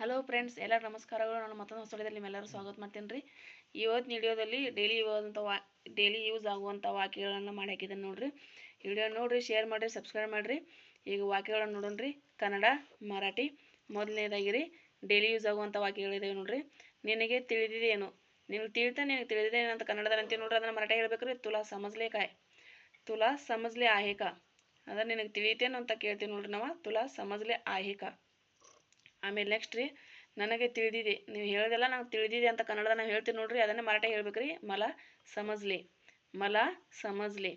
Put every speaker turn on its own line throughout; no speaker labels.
Hello friends ಎಲ್ಲರೂ ನಮಸ್ಕಾರಗಳು. ನಾನು ಮತ್ತೊಂದು ಹೊಸದಲ್ಲಿ ನಿಮ್ಮೆಲ್ಲರೂ ಸ್ವಾಗತ ಮಾಡ್ತೀನಿ ರೀ ಇವತ್ತಿನ ವಿಡಿಯೋದಲ್ಲಿ ಡೈಲಿ ಯೂಸ್ ವಾ ಡೈಲಿ ಯೂಸ್ ಆಗುವಂಥ ವಾಕ್ಯಗಳನ್ನು ಮಾಡಿ ಹಾಕಿದ್ದೀನಿ ನೋಡಿರಿ. ವಿಡಿಯೋ ನೋಡಿರಿ ಶೇರ್ ಮಾಡಿರಿ ಸಬ್ಸ್ಕ್ರೈಬ್ ಮಾಡಿರಿ. ಈಗ ವಾಕ್ಯಗಳನ್ನು ನೋಡೋಣ ರೀ ಕನ್ನಡ, ಮರಾಠಿ, ಮೊದಲನೇದಾಗಿರಿ ಡೈಲಿ ಯೂಸ್ ಆಗುವಂಥ ವಾಕ್ಯಗಳಿದ್ದಾವೆ ನೋಡಿರಿ. ನಿನಗೆ ತಿಳಿದಿದೆಯೇನು ನಿನಗೆ ತಿಳಿತಾ ನಿನಗೆ ತಿಳಿದಿದೆ ಅಂತ ಕನ್ನಡದಲ್ಲಿ ಅಂತೀವಿ ನೋಡ್ರಿ. ಅದನ್ನು ಮರಾಠಿ ಹೇಳ್ಬೇಕ್ರಿ. ತುಲಾ ಸಮಜ್ಲೆ ತುಲಾ ಸಮಜ್ಲೆ ಆಹೇಕ. ಅದನ್ನು ನಿನಗೆ ತಿಳಿತೇನು ಅಂತ ಕೇಳ್ತೀವಿ ನೋಡ್ರಿ ನಾವು. ತುಲಾ ಸಮಜ್ಲೆ ಆಹೇಕ. ಆಮೇಲೆ ನೆಕ್ಸ್ಟ್ ರೀ, ನನಗೆ ತಿಳಿದಿದೆ, ನೀವು ಹೇಳೋದೆಲ್ಲ ನಂಗೆ ತಿಳಿದಿದೆ ಅಂತ ಕನ್ನಡದ ನಾವು ಹೇಳ್ತೀವಿ ನೋಡ್ರಿ, ಅದನ್ನೇ ಮರಾಠಿ ಹೇಳ್ಬೇಕು ರೀ ಮಲ ಸಮಜ್ಲಿ ಮಲ ಸಮಜ್ಲಿ.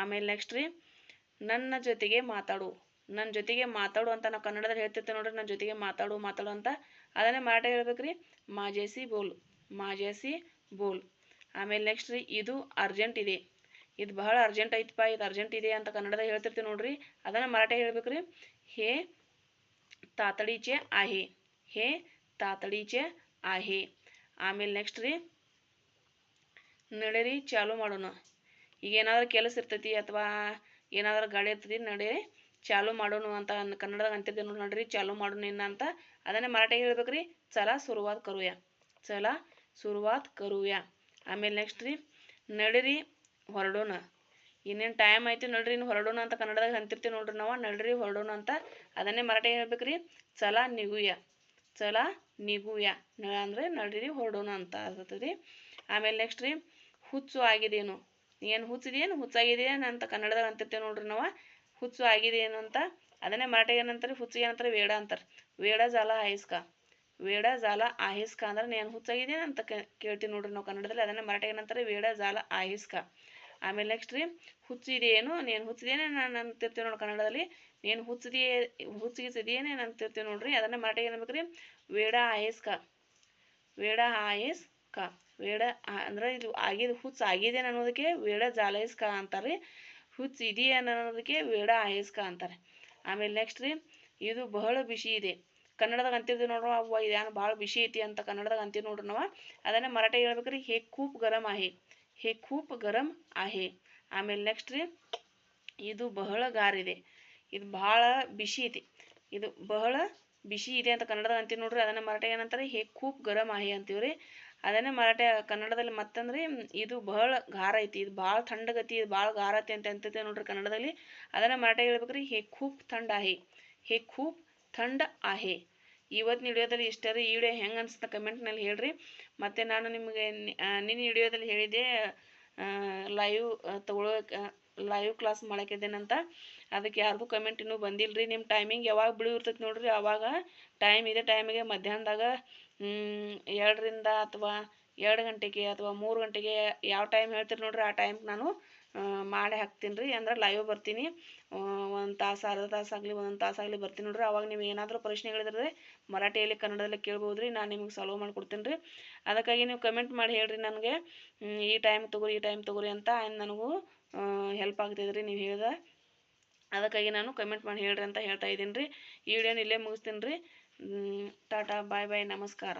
ಆಮೇಲೆ ನೆಕ್ಸ್ಟ್ ರೀ, ನನ್ನ ಜೊತೆಗೆ ಮಾತಾಡು ನನ್ನ ಜೊತೆಗೆ ಮಾತಾಡು ಅಂತ ನಾವು ಕನ್ನಡದಲ್ಲಿ ಹೇಳ್ತಿರ್ತೇವೆ ನೋಡ್ರಿ ನನ್ನ ಜೊತೆಗೆ ಮಾತಾಡು ಮಾತಾಡು ಅಂತ. ಅದನ್ನೇ ಮರಾಠಿ ಹೇಳ್ಬೇಕು ರೀ ಮಾಜೇಸಿ ಬೋಲ್ ಮಾಜೇಸಿ ಬೋಲ್. ಆಮೇಲೆ ನೆಕ್ಸ್ಟ್ ರೀ, ಇದು ಅರ್ಜೆಂಟ್ ಇದೆ. ಇದು ಬಹಳ ಅರ್ಜೆಂಟ್ ಐತಪ್ಪ, ಇದು ಅರ್ಜೆಂಟ್ ಇದೆ ಅಂತ ಕನ್ನಡದಾಗ ಹೇಳ್ತಿರ್ತೀವಿ ನೋಡ್ರಿ, ಅದನ್ನು ಮರಾಠಿ ಹೇಳ್ಬೇಕು ರೀ ಹೇ तातडीचे आहे हे तातडीचे आहे ಆಮೇಲೆ ನೆಕ್ಸ್ಟ್ ರೀ ನಡೀರಿ ಚಾಲು ಮಾಡೋಣ ಈಗ ಏನಾದರೂ ಕೆಲಸ ಇರ್ತೈತಿ ಅಥವಾ ಏನಾದರೂ ಗಾಡಿ ಇರ್ತೈತಿ ನಡೀರಿ ಚಾಲು ಮಾಡೋಣ ಅಂತ ಅನ್- ಕನ್ನಡದಾಗ ಅಂತಿದ್ದೆ ನೋಡಿ ನಡ್ರಿ ಚಾಲು ಮಾಡೋಣ ಇನ್ನ ಅಂತ ಅದನ್ನೇ ಮರಾಠಿಗೆ ಹೇಳ್ಬೇಕ್ರಿ ಚಲ ಸುರುವಾತ್ ಕರುಯ ಚಲ ಸುರುವಾತ್ ಕರುಯ ಆಮೇಲೆ ನೆಕ್ಸ್ಟ್ ರೀ ನಡೀರಿ ಹೊರಡೋಣ ಇನ್ನೇನು ಟೈಮ್ ಐತಿ ನಡ್ರಿ, ಇನ್ನು ಹೊರಡೋಣ ಅಂತ ಕನ್ನಡದಾಗ ಅಂತಿರ್ತೀವಿ ನೋಡ್ರಿ ನಾವು, ನಡ್ರಿ ಹೊರಡೋಣ ಅಂತ ಅದನ್ನೇ ಮರಾಠಿ ಹೇಳ್ಬೇಕ್ರಿ. ಚಲ ನಿಗುಯ ಚಲ ನಿಗುಯ ಅಂದರೆ ನಡ್ರಿ ಹೊರಡೋಣ ಅಂತ ಆಗ್ತದೆ ಆಮೇಲೆ ನೆಕ್ಸ್ಟ್ ರೀ, ಹುಚ್ಚು ಆಗಿದೇನು? ಏನು ಹುಚ್ಚಿದೇನು ಹುಚ್ಚಾಗಿದೆಯೇನು ಅಂತ ಕನ್ನಡದಾಗ ಅಂತಿರ್ತೇವೆ ನೋಡ್ರಿ ನಾವು. ಹುಚ್ಚು ಆಗಿದೇನು ಅಂತ, ಅದನ್ನೇ ಮರಾಠಿ ಏನಂತಾರೆ? ಹುಚ್ಚು ಏನಂತಾರೆ? ವೇಡ ಅಂತಾರೆ. ವೇಡ, ಜಾಲ, ಆಯಿಸ್ಕ. ವೇಡ, ಜಾಲ ಆಹಿಸ್ಕ ಅಂದ್ರೆ ನಾನು ಹುಚ್ಚಾಗಿದೇನು ಅಂತ ಕೇಳ್ತೀನಿ ನೋಡ್ರಿ ನಾವು ಕನ್ನಡದಲ್ಲಿ, ಅದನ್ನೇ ಮರಾಠಿ ಏನಂತಾರೆ? ವೇಡ, ಜಾಲ ಆಹಿಸ್ಕ ಆಮೇಲೆ ನೆಕ್ಸ್ಟ್ ರೀ ಹುಚ್ಚಿದೇನು ನೀನು ಹುಚ್ಚಿದೇನೆ ನಾನು ಅಂತಿರ್ತೀವಿ ನೋಡಿ ಕನ್ನಡದಲ್ಲಿ. ನೀನು ಹುಚ್ಚಿದೆಯೇ ಹುಚ್ಚಿಗಿಸಿದೇನೆ ಅಂತಿರ್ತೀವಿ ನೋಡ್ರಿ. ಅದನ್ನ ಮರಾಠಿಗೆ ರೀ ವೇಡ ಆಯಸ್ಕ ವೇಡ ಆಯಸ್ ಕ. ವೇಡ ಅಂದ್ರೆ ಇದು ಆಗಿದ ಹುಚ್ಚು ಆಗಿದೆ ಅನ್ನೋದಕ್ಕೆ ವೇಡ ಜಾಲಯಸ್ಕ ಅಂತಾರೆ ಹುಚ್ಚು ಇದೆಯೇ ಅನ್ನೋದಕ್ಕೆ ವೇಡ ಆಯಸ್ಕ ಅಂತಾರೆ. ಆಮೇಲೆ ನೆಕ್ಸ್ಟ್ ರೀ, ಇದು ಬಹಳ ಬಿಸಿ ಇದೆ. ಕನ್ನಡದಾಗ ಅಂತಿರ್ತೀವಿ ನೋಡ್ರಿ ಅವ್ವ ಇದೇನು ಭಾಳ ಬಿಸಿ ಐತಿ ಅಂತ ಕನ್ನಡದಾಗ ಅಂತೀವಿ ನೋಡ್ರಿ ನಾವು. ಅದನ್ನೇ ಮರಾಠಿ ಹೇಳ್ಬೇಕ್ರಿ, ಹೇ ಖೂಬ್ ಗರಂ ಆಹೆ. ಹೇ खूप गरम आहे. ಆಮೇಲೆ ನೆಕ್ಸ್ಟ್ ರೀ, ಇದು ಬಹಳ ಗಾರಿದೆ ಇದು. ಬಹಳ ಬಿಸಿ ಐತಿ. ಇದು ಬಹಳ ಬಿಸಿ ಇದೆ ಅಂತ ಕನ್ನಡದಲ್ಲಿ ಅಂತೀವಿ ನೋಡ್ರಿ, ಅದನ್ನ ಮರಾಠಿ ಏನಂತಾರೆ? ಹೇ ಖೂಪ್ ಗರಂ ಆಹೆ ಅಂತೀವಿ ರೀ. ಅದನ್ನೇ ಮರಾಠಿ, ಕನ್ನಡದಲ್ಲಿ ಮತ್ತಂದ್ರೆ ಇದು ಬಹಳ ಗಾರ ಐತಿ. ಇದು ಭಾಳ ಥಂಡಗತಿ ಇದು ಭಾಳ ಗಾರ ಐತಿ ಅಂತ ಅಂತೈತೆ ನೋಡ್ರಿ ಕನ್ನಡದಲ್ಲಿ. ಅದನ್ನ ಮರಾಠಿ ಹೇಳ್ಬೇಕ್ರಿ, ಹೇ ಖೂಪ್ ಥಂಡ ಆಹೆ. ಹೇ ಖೂಪ್ ಥಂಡ ಆಹೆ. ಇವತ್ತಿನ ವಿಡಿಯೋದಲ್ಲಿ ಇಷ್ಟ ರೀ ಈ ವಿಡಿಯೋ ಹೆಂಗೆ ಅನ್ಸುತ್ತೆ ಕಮೆಂಟ್ನಲ್ಲಿ ಹೇಳ್ರಿ. ಮತ್ತು ನಾನು ನಿಮಗೆ ನಿನ್ನ ವಿಡಿಯೋದಲ್ಲಿ ಹೇಳಿದೆ ಲೈವ್ ತಗೊಳ್ಳೋ ಲೈವ್ ಕ್ಲಾಸ್ ಮಾಡಕ್ಕಿದ್ದೇನಂತ ಅದಕ್ಕೆ ಯಾರ್ದು ಕಮೆಂಟ್ ಇನ್ನೂ ಬಂದಿಲ್ಲ ರೀ ನಿಮ್ಮ ಟೈಮಿಂಗ್ ಯಾವಾಗ ಬಿಡುವು ಇರ್ತೈತೆ ನೋಡಿರಿ. ಅವಾಗ ಟೈಮ್ ಇದೆ ಟೈಮಿಗೆ ಮಧ್ಯಾಹ್ನದಾಗ ಎರಡರಿಂದ ಅಥವಾ ಎರಡು ಗಂಟೆಗೆ ಅಥವಾ ಮೂರು ಗಂಟೆಗೆ ಯಾವ ಟೈಮ್ ಹೇಳ್ತೀರಿ ನೋಡ್ರಿ. ಆ ಟೈಮ್ಗೆ ನಾನು ಮಾಡಿ ಹಾಕ್ತೀನಿ ರೀ. ಅಂದ್ರೆ ಲೈವ್ ಬರ್ತೀನಿ. ಒಂದು ತಾಸು, ಅರ್ಧ ತಾಸು ಆಗಲಿ, ಒಂದೊಂದು ತಾಸು ಆಗಲಿ ಬರ್ತೀನಿ ನೋಡ್ರಿ. ಅವಾಗ ನೀವು ಏನಾದರೂ ಪ್ರಶ್ನೆಗಳಿದ್ರೆ ಮರಾಠಿಯಲ್ಲಿ, ಕನ್ನಡದಲ್ಲಿ ಕೇಳ್ಬೋದು ರೀ ನಾನು ನಿಮ್ಗೆ ಸಾಲ್ವ್ ಮಾಡ್ಕೊಡ್ತೀನಿ ರೀ. ಅದಕ್ಕಾಗಿ ನೀವು ಕಮೆಂಟ್ ಮಾಡಿ ಹೇಳ್ರಿ ನನಗೆ. ಈ ಟೈಮ್ ತೊಗೊರಿ, ಈ ಟೈಮ್ ತೊಗೊರಿ ಅಂತ ನನಗೂ ಹೆಲ್ಪ್ ಆಗ್ತದೆ ರೀ ನೀವು ಹೇಳ್ದೆ. ಅದಕ್ಕಾಗಿ ನಾನು ಕಮೆಂಟ್ ಮಾಡಿ ಹೇಳ್ರಿ ಅಂತ ಹೇಳ್ತಾ ಇದ್ದೀನಿ ರೀ. ಈ ವಿಡಿಯೋನ ಇಲ್ಲೇ ಮುಗಿಸ್ತೀನಿ ರೀ. ಟಾಟಾ ಬಾಯ್ ಬಾಯ್ ನಮಸ್ಕಾರ.